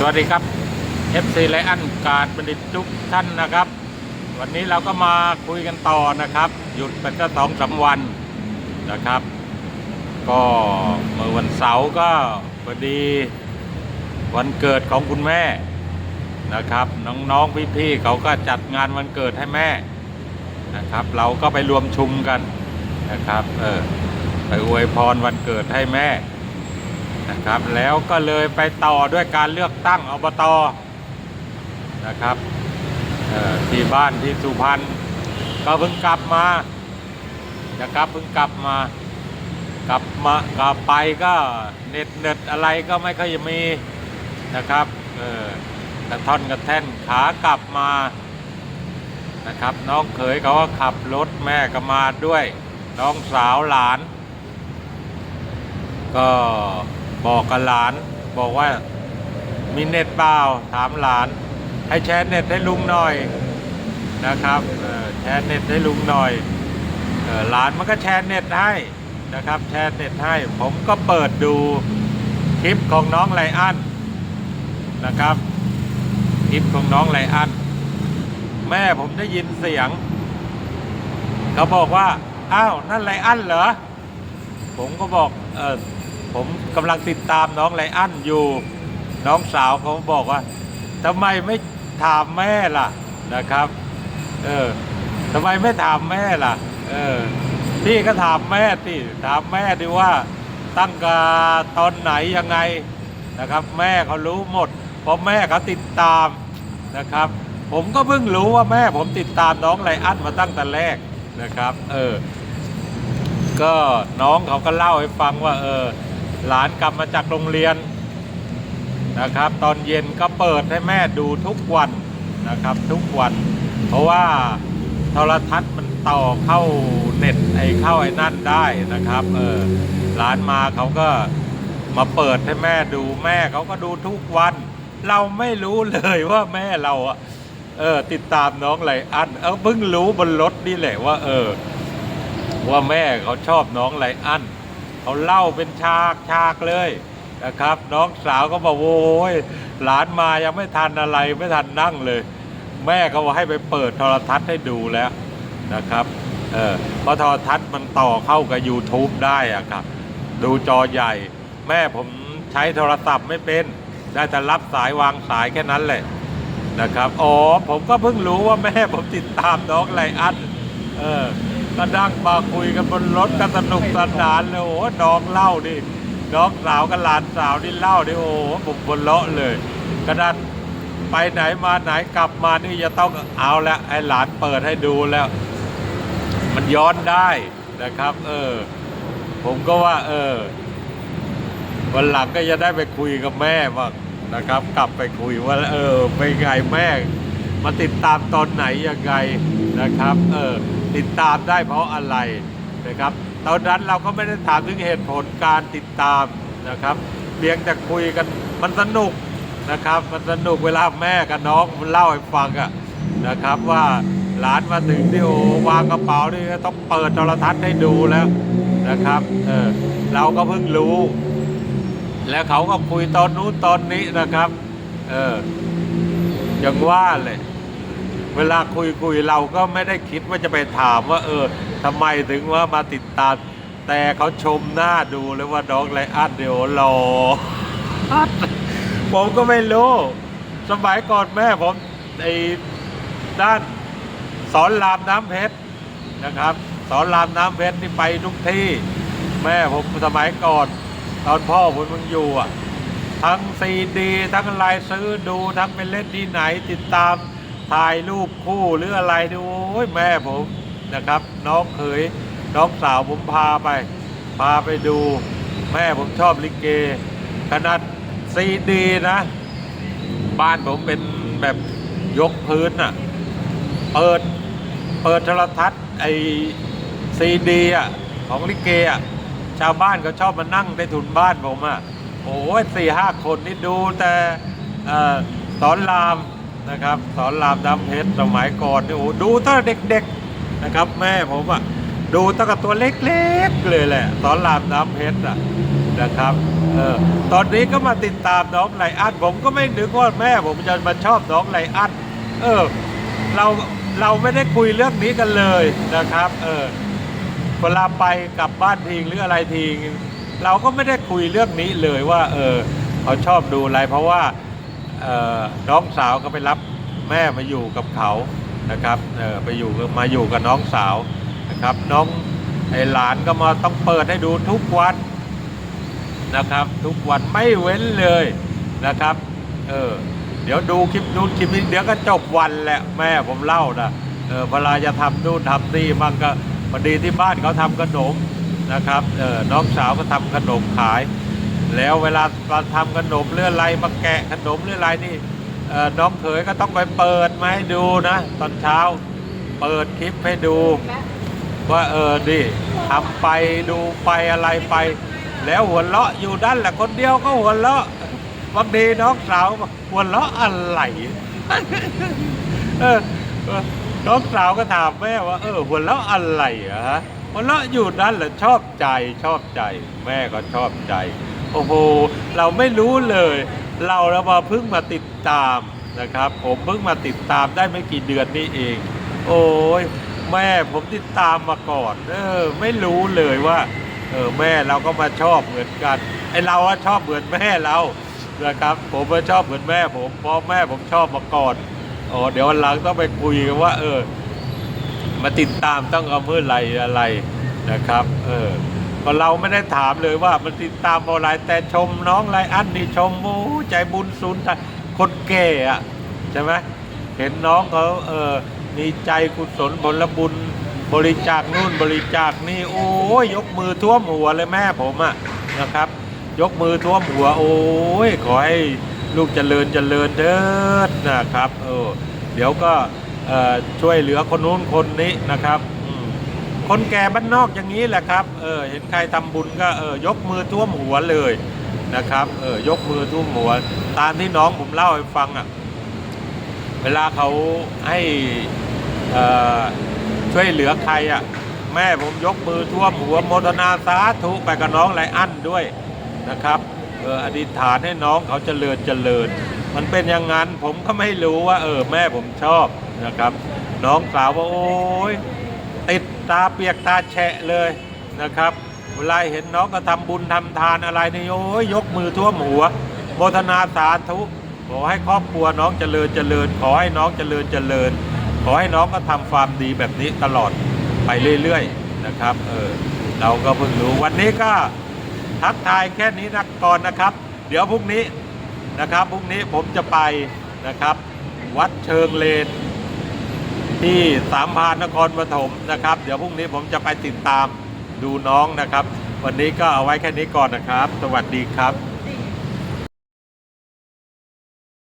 สวัสดีครับ FC ไลอันการบัณฑิตทุกท่านนะครับ วันนี้เราก็มาคุยกันต่อนะครับ หยุดไปก็สองสามวันนะครับ ก็เมื่อวันเสาร์ก็พอดีวันเกิดของคุณแม่นะครับ น้องๆพี่ๆเขาก็จัดงานวันเกิดให้แม่นะครับ เราก็ไปรวมชุมกันนะครับเออไปอวยพรวันเกิดให้แม่ นะครับ แล้วก็เลยไปต่อด้วยการเลือกตั้งอบตนะครับที่บ้านที่สุพรรณก็เพิ่งกลับมานะครับเพิ่งกลับมากลับมากลับไปก็เน็ตเน็ตอะไรก็ไม่ค่อยมีนะครับเออกระท่อนกระแท่นขากลับมานะครับน้องเขยเขาก็ขับรถแม่ก็มาด้วย น้องสาวหลาน ก็ บอกกับหลาน บอกว่ามีเน็ตเปล่าถามหลาน ให้แชร์เน็ตให้ลุงหน่อยนะครับแชร์เน็ตให้ลุงหน่อยหลานมันก็แชร์เน็ตให้นะครับแชร์เน็ตให้ ผมก็เปิดดูคลิปของน้องไลอันนะครับคลิปของน้องไลอันแม่ผมได้ยินเสียงเขาบอกว่าอ้าวนั่นไลอันเหรอผมก็บอกเออ ผมกำลังติดตามน้องไลอันอยู่ น้องสาวเขาบอกว่าทำไมไม่ถามแม่ล่ะนะครับ เออทำไมไม่ถามแม่ล่ะ เออพี่ก็ถามแม่สิถามแม่ดิว่าตั้งกาตอนไหนยังไงนะครับ แม่เขารู้หมด เพราะแม่เขาติดตามนะครับ ผมก็เพิ่งรู้ว่าแม่ผมติดตามน้องไลอันมาตั้งแต่แรกนะครับ เออก็น้องเขาก็เล่าให้ฟังว่า เออ หลานกลับมาจากโรงเรียนนะครับ ตอนเย็นก็เปิดให้แม่ดูทุกวันนะครับ ทุกวัน เพราะว่าโทรทัศน์มันต่อเข้าเน็ตไอ้เข้าไอ้นั่นได้นะครับเออหลานมาเขาก็มาเปิดให้แม่ดูแม่เขาก็ดูทุกวัน เราไม่รู้เลยว่าแม่เราอะเออติดตามน้องไรอันเออเพิ่งรู้บนรถนี่แหละว่า เออ ว่าแม่เขาชอบน้องไลอัน เขาเล่าเป็นฉากฉากเลยนะครับ น้องสาวก็บอกโอ้ยหลานมายังไม่ทันอะไรไม่ทันนั่งเลย แม่เขาบอกให้ไปเปิดโทรทัศน์ให้ดูแล้วนะครับเออเพราะโทรทัศน์มันต่อเข้ากับ YouTube ได้อะครับ ดูจอใหญ่ แม่ผมใช้โทรศัพท์ไม่เป็น ได้แต่รับสายวางสายแค่นั้นแหละนะครับ อ๋อ ผมก็เพิ่งรู้ว่าแม่ผมติดตามน้องไลอันเออ ก็นั่งมาคุยกันบนรถกันสนุกสนานเลยโอ้โหน้องเล่าดิน้องสาวกับหลานสาวนี่เล่าดิโอ้ผมบนเลาะเลยกระดานไปไหนมาไหนกลับมานี่จะต้องเอาแล้วไอ้หลานเปิดให้ดูแล้ว มันย้อนได้นะครับ เออ ผมก็ว่า เออวันหลังก็จะได้ไปคุยกับแม่บ้างนะครับ กลับไปคุยว่า เออเป็นไงแม่ มาติดตามตอนไหนยังไงนะครับ เออ ติดตามได้เพราะอะไรนะครับ ตอนนั้นเราก็ไม่ได้ถามถึงเหตุผลการติดตามนะครับเพียงแต่คุยกันมันสนุกนะครับ มันสนุกเวลาแม่กับน้องมันเล่าให้ฟังอะนะครับว่าหลานมาถึงที่โอวางกระเป๋านี่ต้องเปิดโทรทัศน์ให้ดูแล้วนะครับเออเราก็เพิ่งรู้ แล้วเขาก็คุยตอนนู้นตอนนี้นะครับเออย่างว่าเลย เวลาคุยคุยเราก็ไม่ได้คิดว่าจะไปถามว่า เออทำไมถึงว่ามาติดตาม แต่เขาชมหน้าดูเลยว่าน้องไรอันเดี๋ยวรอผมก็ไม่รู้ สมัยก่อนแม่ผมไอ้ด้านสอนรามน้ำเพชรนะครับ สอนรามน้ำเพชรนี่ไปทุกที่ แม่ผมสมัยก่อน ตอนพ่อผมมึงอยู่อะทั้งซีดี ทั้งอะไรซื้อดูทั้งไปเล่นที่ไหนติดตาม ถ่ายรูปคู่หรืออะไรดูโอ้ยแม่ผมนะครับ น้องเขยน้องสาวผมพาไป พาไปดู แม่ผมชอบลิเก ขนาดซีดีนะ บ้านผมเป็นแบบยกพื้นอะ เปิด เปิดโทรทัศน์ไอซีดีอะของลิเกอะชาวบ้านเขาชอบมานั่งในถุนบ้านผมอะโอ้ยสี่ห้าคนนี่ดูแต่เอ่อสอนราม นะครับ สอนรามดำเพชรสมัยก่อนนี่โอ้ดูตั้งแต่เด็กๆนะครับ แม่ผมอะดูตั้งแต่ตัวเล็กๆเลยแหละ สอนรามน้ำเพชรอะนะครับเออตอนนี้ก็มาติดตามน้องไลอันผมก็ไม่นึกว่าแม่ผมจะมาชอบน้องไลอันเออเราเราไม่ได้คุยเรื่องนี้กันเลยนะครับ เออเวลาไปกลับบ้านทีหรืออะไรทีเราก็ไม่ได้คุยเรื่องนี้เลยว่า เออเขาชอบดูอะไรเพราะว่า น้องสาวเขาไปรับแม่มาอยู่กับเขานะครับไปอยู่มาอยู่กับน้องสาวนะครับ น้องไอหลานก็มาต้องเปิดให้ดูทุกวันนะครับ ทุกวันไม่เว้นเลยนะครับเออเดี๋ยวดูคลิปนู้นคลิปนี้เดี๋ยวก็จบวันแหละแม่ผมเล่านะเออเวลาจะทำนู่นทำนี่มันก็พอดีที่บ้านเขาทำขนมนะครับเออน้องสาวก็ทำขนมขาย แล้วเวลามาทำขนมเรื่ออะไรมาแกะขนมเรื่ออะไรนี่น้องเขยก็ต้องไปเปิดมาให้ดูนะ ตอนเช้าเปิดคลิปให้ดู ว่าเออดิทำไปดูไปอะไรไป แล้วหัวเราะอยู่ด้านแหละคนเดียวก็หัวเราะบางทีน้องสาวหัวเราะอะไรน้องสาวก็ถามแม่ว่า เออหัวเราะอะไรอะฮะหัวเราะอยู่นั่นแหละชอบใจชอบใจ แม่ก็ชอบใจ โอ้โห เราไม่รู้เลย เราแล้วมาเพิ่งมาติดตามนะครับ ผมเพิ่งมาติดตามได้ไม่กี่เดือนนี้เอง โอ้ยแม่ผมติดตามมาก่อน เออ ไม่รู้เลยว่าเออแม่เราก็มาชอบเหมือนกันไอเราอะชอบเหมือนแม่เรานะครับ ผมก็ชอบเหมือนแม่ผมเพราะแม่ผมชอบมาก่อนอ๋อเดี๋ยววันหลังต้องไปคุยกันว่า เออ มาติดตามต้องเอาเมื่อไรอะไรนะครับ เออ ก็เราไม่ได้ถามเลยว่ามันติดตามอะไรแต่ชมน้องไรอันนี่ชมโอ้ใจบุญสุนทานคนแก่อะใช่ไหมเห็นน้องเขาเออมีใจกุศลผลบุญบริจาคนู่นบริจาคนี่โอ้ยยกมือท่วมหัวเลยแม่ผมอะนะครับ ยกมือท่วมหัวโอ้ยขอให้ลูกเจริญเจริญเด้อนะครับเออเดี๋ยวก็เอ่อช่วยเหลือคนนู้นคนนี้นะครับ คนแก่บ้านนอกอย่างนี้แหละครับ เออ เห็นใครทำบุญก็เออยกมือท่วมหัวเลยนะครับ เออยกมือท่วมหัว ตามที่น้องผมเล่าให้ฟังอะ เวลาเขาให้เอ่อช่วยเหลือใครอะ แม่ผมยกมือท่วมหัวโมทนาสาธุไปกับน้องไรอันด้วยนะครับเอออธิษฐานให้น้องเขาเจริญเจริญ มันเป็นอย่างนั้นผมก็ไม่รู้ว่า เออแม่ผมชอบนะครับ น้องสาวว่าโอ้ย ตาเปียกตาแฉะเลยนะครับ เวลาเห็นน้องก็ทำบุญทำทานอะไรนี่โอ้ยยกมือท่วมหัวโมทนาสาธุขอให้ครอบครัวน้องเจริญเจริญ ขอให้น้องเจริญเจริญ ขอให้น้องก็ทำความดีแบบนี้ตลอดไปเรื่อยๆนะครับเออเราก็เพิ่งรู้วันนี้ก็ทักทายแค่นี้นะก่อนนะครับ เดี๋ยวพรุ่งนี้นะครับพรุ่งนี้ผมจะไปนะครับ วัดเชิงเลน ที่สามพานนครปฐมนะครับ เดี๋ยวพรุ่งนี้ผมจะไปติดตามดูน้องนะครับ วันนี้ก็เอาไว้แค่นี้ก่อนนะครับ สวัสดีครับ